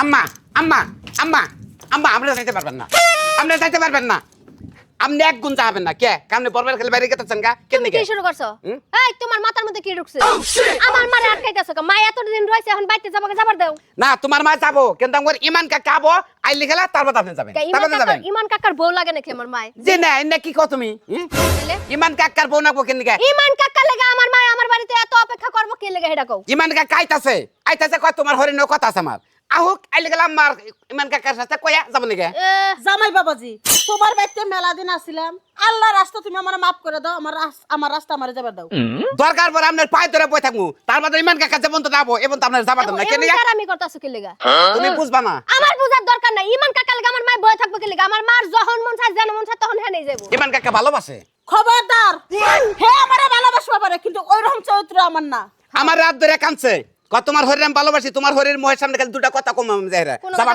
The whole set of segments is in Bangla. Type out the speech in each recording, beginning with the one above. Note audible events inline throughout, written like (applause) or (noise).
আম্মা আম্মা আম্মা আম্মা আমরা যাইতে পারবেন না। আমরা যাইতে পারবেন না। আপনি এক গুণ যাবেন না। কে? আপনি বরবার খেলে বাইরে গেতেছেন গা? কেন কি শুরু করছ? এই তোমার মাথার মধ্যে কি ঢুকছে? আমার মারে আটকাইতেছো কা মা এতদিন রয়েছে এখন বাইতে যাব যাবার দাও। না তোমার মা যাব কিন্তু আমার ইমান কা কাবো আইলি খেলা তারপর আপনি যাবেন। তারপর যাবেন। ইমান কাকার বউ লাগে নাকি আমার মায় যে না এনে কি কো তুমি? ইমান কাকার বউ নাকবো কেন কে ইমান কাকার লেগে বাড়িতে এত অপেক্ষা করব কি লেগে হেডা কও? ইমান কাকা আইতাছে। আইতাছে কয় তোমার হরিণ কথা আছে আমার। আহুক আইলি গেলাম আমার ইমান কাকার সাথে কয়া যাব নাকি? এ, জামাই বাবাজি তোমার বাড়িতে মেলা দিন আসছিলাম আল্লাহ রাস্তা তুমি আমার মাফ করে দাও আমার আমার রাস্তা আমার যাবে দাও। দরকার পরে আপনার পায়ে ধরে বই থাকব। তার বাদে ইমান কাকা যেমন তো যাব এবং তো আপনার যাবার না। কেন আমি করতেছো কি লেগা? তুমি বুঝবা না। আমার বুঝার দরকার নাই। ইমান কাকার লেগে আমার মায় বয়ে থাকব কি লেগা? আমার মার যখন মন চায় যেন মন চায় তখন হ্যাঁ নেই যাব ইমান কাকা ভালোবাসে? খবরদার হে আমারে পারে কিন্তু ওই রকম চরিত্র আমার না। আমার রাত ধরে কাঁদছে। তোমার ভালোবাসি তোমার হরির মোহের সামনে খালি দুটা কথা কম আমি যাই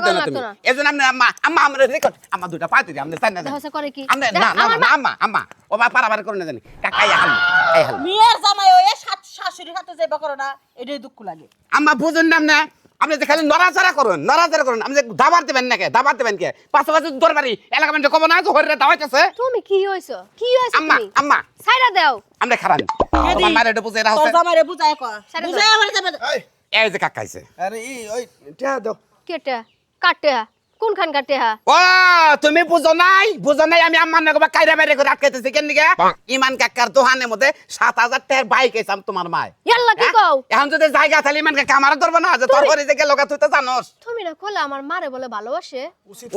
দেন তুমি। এজন্য আম্মা আম্মা আমরা রেকর্ড আম্মা দুটা পাই দিই আমরা না দেহসা করে কি? আমরা না না না আম্মা। আম্মা ও বা পারাবার করে না জানি। কাকাই হাল এই হাল। মিয়ার জামাই ওই সাত শাশুড়ির হাতে যাইবা করো না এটাই দুঃখ লাগে। আম্মা বুঝুন না না আপনি যে খালি নড়াচড়া করুন নড়াচড়া করুন আপনি যে দাবার দেবেন না কে দাবার দেবেন কে? পাশে পাশে দরবারি এলাকা মানে কব না যে দাবাই দাওয়াইতেছে। তুমি কি হইছো? কি হইছো আম্মা আম্মা। সাইরা দাও। আমরা খারান। তোমার মারে এটা বুঝে তোর রাখছে জামাইরে বুঝায় কর। বুঝাই বুঝায় আমার এই, এই যে কাকাইছে আরে ই ওই টিয়া দাও। কেটা কাটে। কোনখান কাটে হা? ও তুমি বুঝো নাই বুঝো নাই আমি আমার নাকি কাইরা বাইরে করে আটকাইতেছি কেন নিকে ইমান কাকার দোহানের মধ্যে সাত হাজার টাকার বাইক এসাম তোমার মায়। ইয়াল্লা কি হ্যাঁ? কও? এখন যদি জায়গা তাহলে ইমান কাকা আমার ধরবো না যে তোর ঘরে যে গেল তুই তো জানোস। তুমি না আমার মারে বলে ভালোবাসে।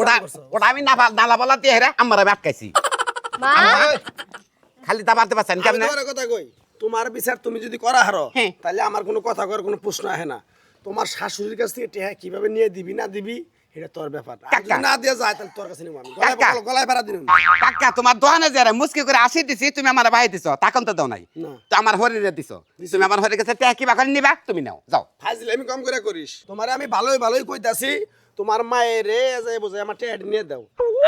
ওটা ওটা আমি নাফা নালা বলা দিয়ে হেরা আমার আমি আটকাইছি। (laughs) মা! খালি দাবাতে পারছেন কেমনে? কথা কই তোমার বিচার তুমি যদি করা হারো হ্যাঁ। তাহলে আমার কোনো কথা করার কোনো প্রশ্ন আসে না। তোমার শাশুড়ির কাছ থেকে টেহা কীভাবে নিয়ে দিবি না দিবি এটা তোর ব্যাপার। আর যদি কাকা। না দিয়ে যায় তাহলে তোর কাছে নিব আমি। গলায় কাকা। গলায়- গলায় ভাড়া দিন কাকা তোমার দোহানে যারা মুসকি করে আসি দিছি তুমি আমার ভাই দিছো তখন তো দাও নাই। তো আমার হরিরে দিছো। তুমি আমার হরির কাছে ট্যাকি বাখন নিবা তুমি নাও যাও। ফাজিল আমি কম করে করিস। তোমার আমি ভালোই ভালোই কইতাছি তোমার মায়ের রে যে বোঝে আমার টেহা নিয়ে দাও।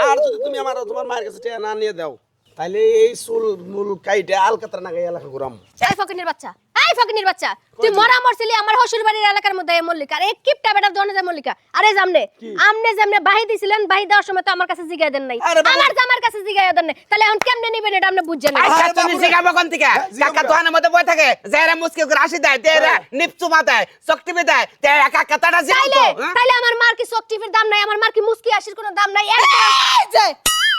আর যদি তুমি আমার তোমার মায়ের কাছে টেহা না নিয়ে দাও তাহলে এই চুল মুল কাইটে আলকাতরা না গায়ে এলাকা ঘুরাম এই ফকিনির বাচ্চা। এই ফকিনির বাচ্চা। তুই মরা মরছিলি আমার বাড়ির এলাকার মধ্যে এই মল্লিকা। আর এই কিপটা বেটা দোনে যায় মল্লিকা। আরে জামনে আমনে যেমনে বাহি দিছিলেন বাহি দেওয়ার সময় তো আমার কাছে জিগাই দেন নাই। আমার জামার কাছে জিগাই দেন নাই। তাহলে এখন কেমনে নিবেন এটা আপনি বুঝছেন না? আচ্ছা তুমি জিগাবো কোন থেকে? কাকা না। দোহানের মধ্যে বই থাকে যারা মুসকি করে আসি দেয় দেরা হ্যাঁ। নিপচুমা দেয় চকটিপি দেয় তে একা কাতাটা জিগাও তাইলে তো হ্যাঁ? আমার মার কি দাম নাই? আমার মার কি মুস্কি আসির কোনো দাম নাই? এই যে!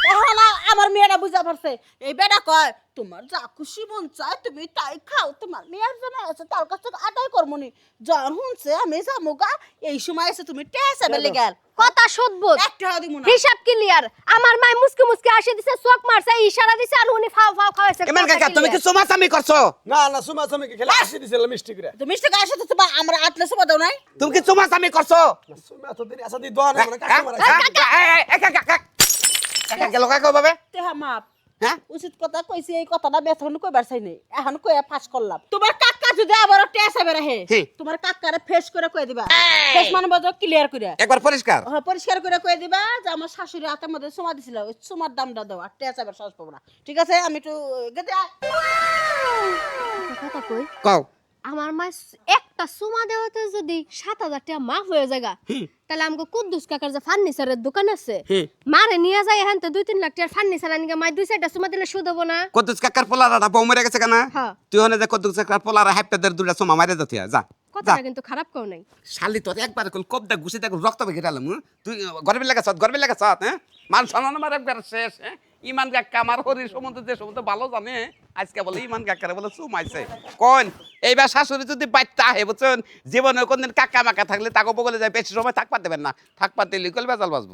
এখন আমার মেয়েরা বুঝা পারছে। এই বেটা কয় তোমার যা খুশি মন চায় তুমি তাই খাও তোমার মেয়ের জন্য আছে তার কাছ থেকে আদায় করবনি যখন শুনছে আমি জামুকা এই সময় এসে তুমি টেসে বেলে গেল। কথা সদবোধ একটা দিব না। হিসাব ক্লিয়ার আমার মায় মুস্কি মুস্কি আসি দিছে চোখ মারছে ইশারা দিছে আর উনি ফাও ফাও খাওয়াইছে ইমান কাকা তুমি কি চুমাচামি করছ? না না সুমা সুমিকে খেলে আসি দিছিল মিষ্টি করে। তুমি মিষ্টি গায়ে সাথে তোমার আমরা আটলে সব দাও নাই। তুমি কি চুমাচামি করছ? সুমা তো দেরি আসা দি দোয়া না হ্যাঁ? হ্যাঁ? কাকা, কাকা। কাকা গেল কাকা ভাবে তেহা মাপ। হ্যাঁ? উচিত কথা কইছি এই কথাটা বেতন কইবার চাই নাই। এখন কইয়া ফাঁস করলাম। তোমার কাকা যদি আবার টেসে বেরে হে তোমার কাকারে ফেস করে কই দিবা। ফেস মানে বাজো ক্লিয়ার করে একবার পরিষ্কার। হ্যাঁ, পরিষ্কার করে কয়ে দিবা যে আমার শাশুড়ি হাতের মধ্যে সোমা দিছিল ওই সোমার দামটা দাও আর টেঁচা এবার সহজ পাবো না। ঠিক আছে? আমি একটু গেতে কথা কই? কও। আমার মা একটা সুমা দেওয়াতে যদি সাত হাজার টাকা মাফ হয়ে যাগা তাহলে আমাকে কুদ্দুস কাকার যে ফার্নিচারের দোকান আছে। মারে নিয়ে যায় এখান দুই তিন লাখ টাকার ফার্নিচার আনিকে মাই দুই চারটা সুমা দিলে সুদ হব না। কদ্দুস কাকার পোলারা বউ মরে গেছে কেন? হ্যাঁ। তুই হনে যে কদ্দুস কাকার পোলারা হ্যাপটাদের দুটা সোমা মারে যাতে যা। কথাটা কিন্তু খারাপ কেউ নাই। শালি তোর একবার কল কবদা ঘুষে দেখ রক্ত বেগে তুই গর্বে লাগা সৎ গর্বে লাগা সৎ হ্যাঁ? মান সম্মান আমার একবার শেষ হ্যাঁ? ইমান কাকা আমার হরির সম্বন্ধে যে সম্বন্ধে ভালো জানে, আজকে বলে ইমান কাকারে বলে চুমাইছে কোন এইবার শাশুড়ি যদি বাচ্চা আহে, বুঝছেন, জীবনে কোনদিন কাকা মাকা থাকলে তাকে বগলে যায় বেশি সময় থাক দেবেন না। থাক দিলে কল বেজাল বাজবো।